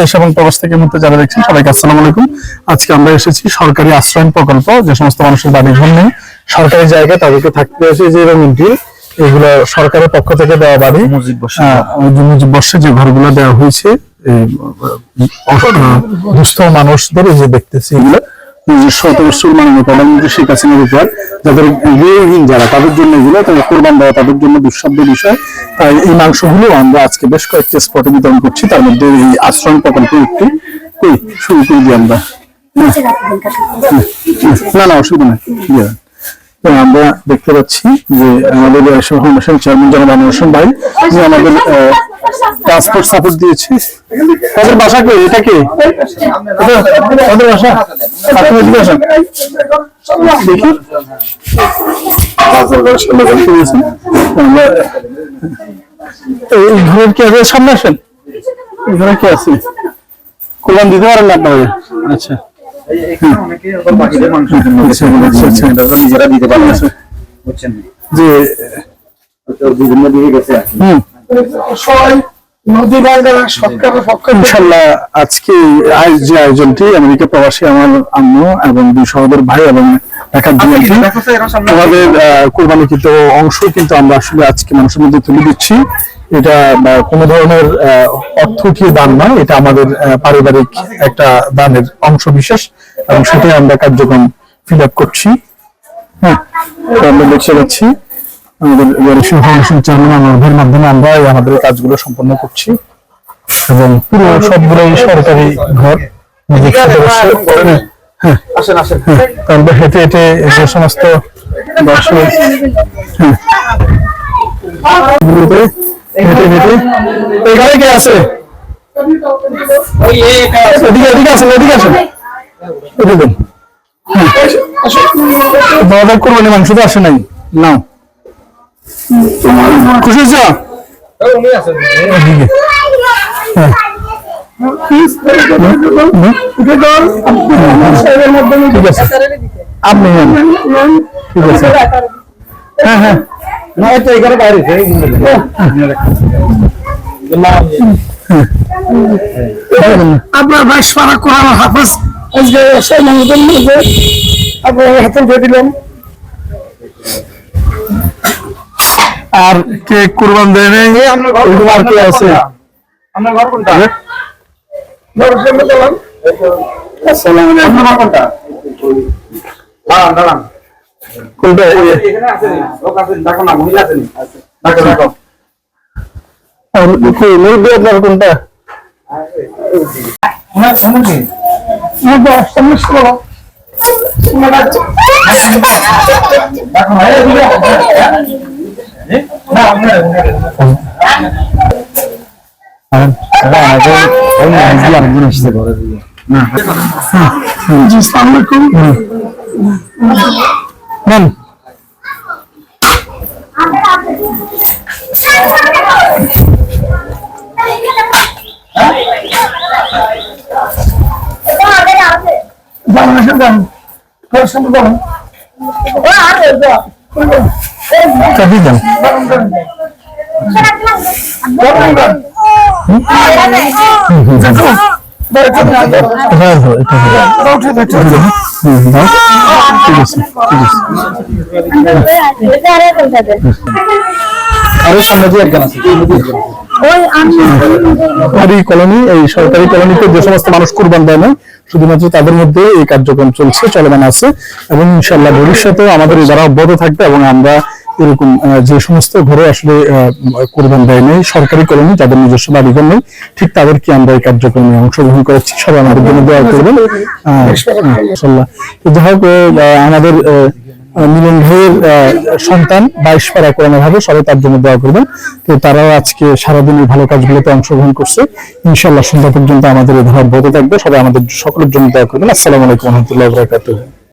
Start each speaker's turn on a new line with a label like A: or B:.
A: দেশ এবং প্রবাস থেকে মুহূর্তে যারা দেখছেন সবাইকে আসসালামু আলাইকুম। আজকে আমরা এসেছি সরকারি আশ্রয়ন প্রকল্প যে সমস্ত মানুষের বাড়ি ঘর নেই। সরকারি জায়গায় তাদেরকে থাকতে হয়েছে যে রঙিনটি এগুলো সরকারের পক্ষ থেকে দেওয়া বাড়ি।
B: মুজিব বর্ষে।
A: যে ঘরগুলো দেওয়া হয়েছে দুস্থ মানুষদের যে দেখতেছি এগুলো। নিজস্ব তহসিল মাননীয় প্রধানমন্ত্রী শেখ হাসিনার উপর। যাদের গৃহহীন যারা তাদের জন্য এগুলো তাদের কোরবান দেওয়া তাদের জন্য দুঃসাধ্য বিষয়। এই মাংসগুলো আমরা আজকে বেশ কয়েকটি স্পটে বিতরণ করছি। তার মধ্যে এই আশ্রম প্রকল্প একটি কই শুরু করে দিই আমরা। না। না অসুবিধা নেই। আমরা দেখতে পাচ্ছি যে আমাদের ফাউন্ডেশন চেয়ারম্যান জনাব আনোয়ার ভাই যে আমাদের ট্রান্সপোর্ট সাপোর্ট দিয়েছে। তাদের বাসা কে এটা কে? তাদের বাসা? আপনি এদিকে আসেন। দেখি। আমরা এই ঘরের কি আছে সামনে আসেন? এই ঘরে কি আছে? দিতে পারেন না আচ্ছা। আচ্ছা, আচ্ছা, আচ্ছা। আজকে আজ যে আয়োজনটি আমেরিকা প্রবাসী আমার আম্মু এবং দুই সহোদর ভাই এবং ঢাকার ডিএমপি আমাদের আহ, কোরবানিকৃত অংশ কিন্তু আমরা আসলে আজকে মানুষের মধ্যে তুলে দিচ্ছি। এটা কোনো ধরনের আহ, অর্থ উঠিয়ে দান নয় এটা আমাদের আহ, পারিবারিক একটা দানের অংশ বিশেষ এবং সেটাই আমরা কার্যক্রম ফিল আপ করছি। হ্যাঁ আমরা দেখতে পাচ্ছি আমাদের ফাউন্ডেশন চেয়ারম্যান মাধ্যমে আমরা এই আমাদের কাজগুলো সম্পন্ন করছি। এবং পুরো সবগুলোই সরকারি ঘর। নিজের হ্যাঁ।
B: আসেন
A: হেঁটে হেঁটে যে সমস্ত দর্শক হ্যাঁ, হেঁটে হেঁটে। এখানে কে আছে? এদিকে এদিকে আসেন এদিকে আসেন। এদিকে। হ্যাঁ। কোরবানি মাংস তো আসে নাই। নাও। খুশি হয়েছ? এদিকে হ্যাঁ। ঠিক আছে। আপনি ঠিক আছে। হ্যাঁ হ্যাঁ।
B: না এখানে বাইরে
C: আপনার ভাই সারা কোরআন হাফেজ আজকে সেই মানুষের মধ্যে আপনার হাতে দিয়ে দিলাম
A: আর কে কুরবান ওরকম আর কে আছে।
B: আপনার ঘর কোনটা?
C: দর্শক
B: ঘর কোনটা
A: এ-
B: এখানে আছে লোক আছে দেখো না মহিলা আছে দেখো দেখো
A: আর কই মুরব্বি আপনার কোনটা
B: ওনার সময় কি
C: সামনে ছিল
B: দেখো না এই দিকে না আপনার আরেকজন আসছে ঘরে না
C: জি সালাম আলাইকুম
A: নেন
C: বাংলাদেশের গান দর্শক
A: সরকারি এই সরকারি কলোনিতে যে সমস্ত মানুষ কুরবান দেয় না, শুধুমাত্র তাদের মধ্যে এই কার্যক্রম চলছে, চলমান আছে। এবং ইনশাল্লাহ ভবিষ্যতেও আমাদের যারা অব্যাহত থাকবে এবং আমরা এরকম যে সমস্ত ঘরে আসলে কুরবান দেয় নেই সরকারি কলোনি যাদের নিজস্ব বাড়িঘর নেই ঠিক তাদেরকে আমরা এই কার্যক্রমে অংশগ্রহণ করেছি। সবাই আমাদের জন্য দোয়া করবেন। আহ, ইনশাল্লাহ। তো যাই হোক আমাদের মিলন ভাইয়ের সন্তান বাইশ পারা করানো হবে সবাই তার জন্য দোয়া করবেন। তো তারাও আজকে সারাদিন এই ভালো কাজগুলোতে অংশগ্রহণ করছে। ইনশাল্লাহ সন্ধ্যা পর্যন্ত আমাদের এই ধারা অব্যাহত থাকবে। সবাই আমাদের সকলের জন্য দোয়া করবেন। আসসালামু আলাইকুম রহমতুল্লাহ বরাকাতুহ।